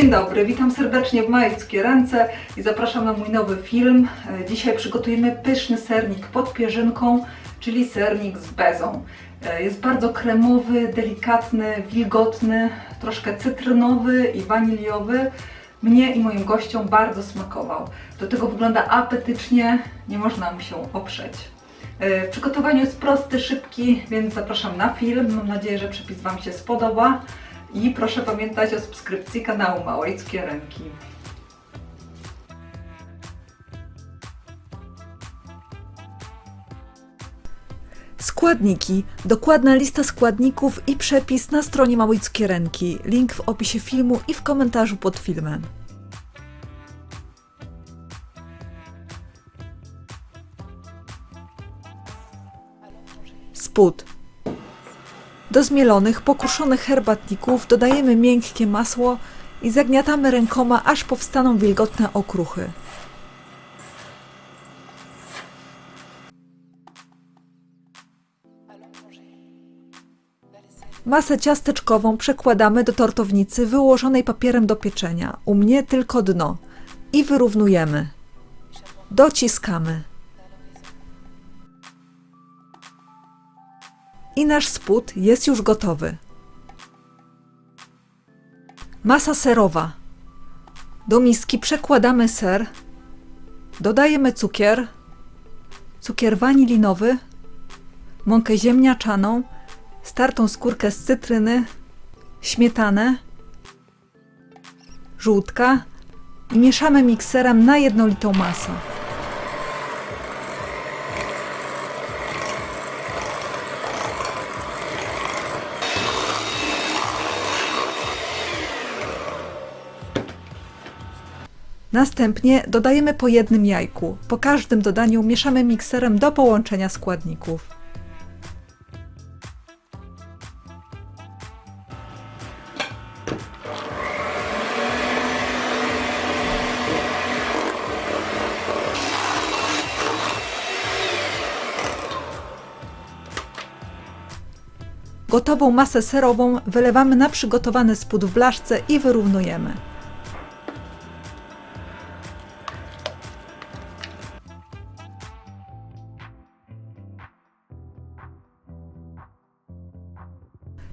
Dzień dobry, witam serdecznie w małej cukierence i zapraszam na mój nowy film. E, Dzisiaj przygotujemy pyszny sernik pod pierzynką, czyli sernik z bezą. E, Jest bardzo kremowy, delikatny, wilgotny, troszkę cytrynowy i waniliowy. Mnie i moim gościom bardzo smakował. Do tego wygląda apetycznie, nie można mu się oprzeć. E, W przygotowaniu jest prosty, szybki, więc zapraszam na film. Mam nadzieję, że przepis Wam się spodoba. I proszę pamiętać o subskrypcji kanału Małej Cukierenki. Składniki. Dokładna lista składników i przepis na stronie Małej Cukierenki. Link w opisie filmu i w komentarzu pod filmem. Spód. Do zmielonych, pokruszonych herbatników dodajemy miękkie masło i zagniatamy rękoma, aż powstaną wilgotne okruchy. Masę ciasteczkową przekładamy do tortownicy wyłożonej papierem do pieczenia. U mnie tylko dno. I wyrównujemy. Dociskamy. I nasz spód jest już gotowy. Masa serowa. Do miski przekładamy ser. Dodajemy cukier, cukier wanilinowy, mąkę ziemniaczaną, startą skórkę z cytryny, śmietanę, żółtka i mieszamy mikserem na jednolitą masę. Następnie dodajemy po jednym jajku. Po każdym dodaniu mieszamy mikserem do połączenia składników. Gotową masę serową wylewamy na przygotowany spód w blaszce i wyrównujemy.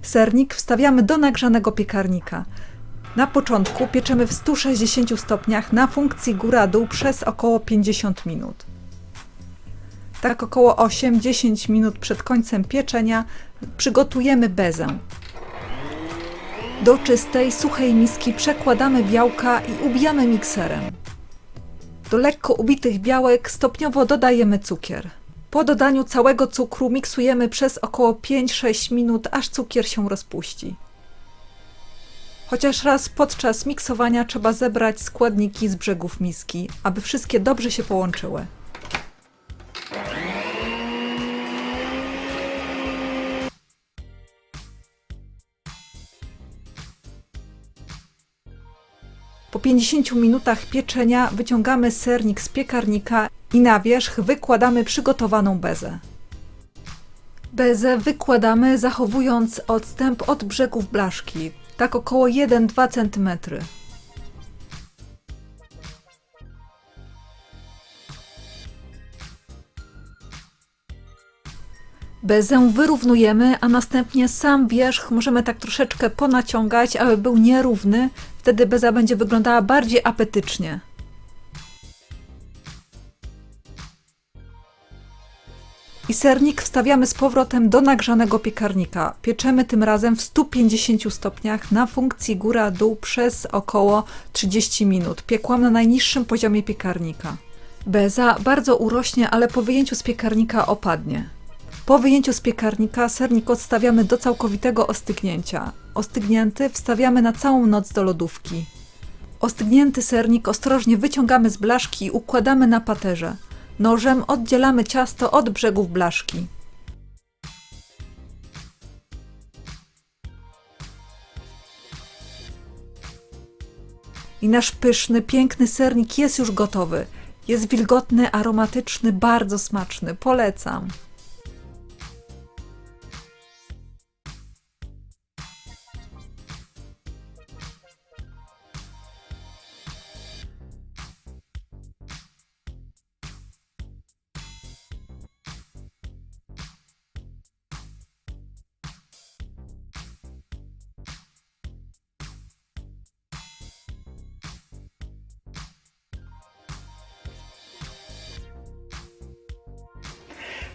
Sernik wstawiamy do nagrzanego piekarnika. Na początku pieczemy w 160 stopniach na funkcji góra-dół przez około 50 minut. Tak około 8-10 minut przed końcem pieczenia przygotujemy bezę. Do czystej, suchej miski przekładamy białka i ubijamy mikserem. Do lekko ubitych białek stopniowo dodajemy cukier. Po dodaniu całego cukru miksujemy przez około 5-6 minut, aż cukier się rozpuści. Chociaż raz podczas miksowania trzeba zebrać składniki z brzegów miski, aby wszystkie dobrze się połączyły. Po 50 minutach pieczenia wyciągamy sernik z piekarnika i na wierzch wykładamy przygotowaną bezę. Bezę wykładamy zachowując odstęp od brzegów blaszki, tak około 1-2 cm. Bezę wyrównujemy, a następnie sam wierzch możemy tak troszeczkę ponaciągać, aby był nierówny. Wtedy beza będzie wyglądała bardziej apetycznie. I sernik wstawiamy z powrotem do nagrzanego piekarnika. Pieczemy tym razem w 150 stopniach na funkcji góra-dół przez około 30 minut. Piekłam na najniższym poziomie piekarnika. Beza bardzo urośnie, ale po wyjęciu z piekarnika opadnie. Po wyjęciu z piekarnika sernik odstawiamy do całkowitego ostygnięcia. Ostygnięty wstawiamy na całą noc do lodówki. Ostygnięty sernik ostrożnie wyciągamy z blaszki i układamy na paterze. Nożem oddzielamy ciasto od brzegów blaszki. I nasz pyszny, piękny sernik jest już gotowy. Jest wilgotny, aromatyczny, bardzo smaczny. Polecam.